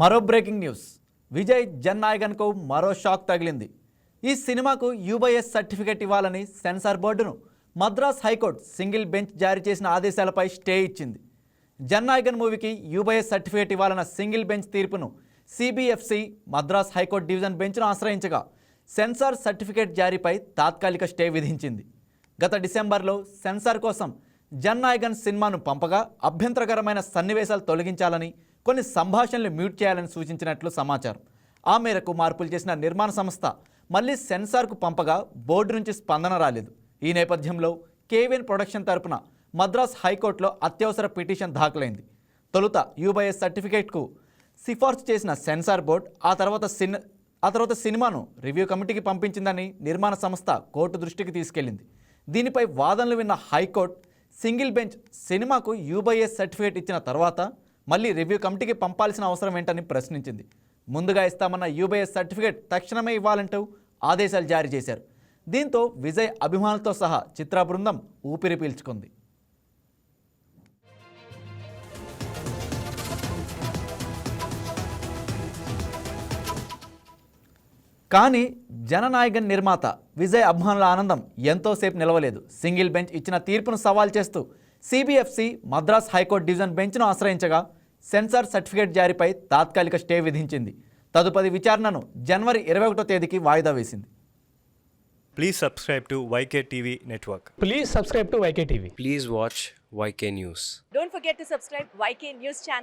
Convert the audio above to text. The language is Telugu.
మరో బ్రేకింగ్ న్యూస్. విజయ్ జన్నాయగన్కు మరో షాక్ తగిలింది. ఈ సినిమాకు యూబైఎస్ సర్టిఫికెట్ ఇవ్వాలని సెన్సార్ బోర్డును మద్రాస్ హైకోర్టు సింగిల్ బెంచ్ జారీ చేసిన ఆదేశాలపై స్టే ఇచ్చింది. జన్నాయగన్ మూవీకి యూబైఎస్ సర్టిఫికెట్ ఇవ్వాలన్న సింగిల్ బెంచ్ తీర్పును CBFC Madras high court division బెంచ్ను ఆశ్రయించగా సెన్సార్ సర్టిఫికేట్ జారీపై తాత్కాలిక స్టే విధించింది. గత డిసెంబర్లో సెన్సార్ కోసం జన్నాయగన్ సినిమాను పంపగా అభ్యంతరకరమైన సన్నివేశాలు తొలగించాలని కొన్ని సంభాషణలు మ్యూట్ చేయాలని సూచించినట్లు సమాచారం. ఆ మేరకు మార్పులు చేసిన నిర్మాణ సంస్థ మళ్ళీ సెన్సార్కు పంపగా బోర్డు నుంచి స్పందన రాలేదు. ఈ నేపథ్యంలో కేవీఎన్ ప్రొడక్షన్ తరపున మద్రాస్ హైకోర్టులో అత్యవసర పిటిషన్ దాఖలైంది. తొలుత యూబైఎస్ సర్టిఫికేట్కు సిఫార్సు చేసిన సెన్సార్ బోర్డ్ ఆ తర్వాత సిన్ ఆ తర్వాత సినిమాను రివ్యూ కమిటీకి పంపించిందని నిర్మాణ సంస్థ కోర్టు దృష్టికి తీసుకెళ్ళింది దీనిపై వాదనలు విన్న హైకోర్టు సింగిల్ బెంచ్ సినిమాకు యూబైఎస్ సర్టిఫికేట్ ఇచ్చిన తర్వాత మళ్ళీ రివ్యూ కమిటీకి పంపాల్సిన అవసరం ఏంటని ప్రశ్నించింది. ముందుగా ఇస్తామన్న యూబీఎస్ సర్టిఫికేట్ తక్షణమే ఇవ్వాలంటూ ఆదేశాలు జారీ చేశారు. దీంతో విజయ్ అభిమానులతో సహా చిత్ర బృందం ఊపిరి పీల్చుకుంది. కానీ జననాయకన్ నిర్మాత విజయ్ అభిమానుల ఆనందం ఎంతోసేపు నిలవలేదు. సింగిల్ బెంచ్ ఇచ్చిన తీర్పును సవాల్ చేస్తూ CBFC Madras high court division బెంచ్ను ఆశ్రయించగా సెన్సార్ సర్టిఫికేట్ జారీపై తాత్కాలిక స్టే విధించింది. తదుపరి విచారణను జనవరి ఇరవై ఒకటో తేదీకి వాయిదా వేసింది. Please subscribe to YK TV network please subscribe to YK TV please watch YK news don't forget to subscribe YK news channel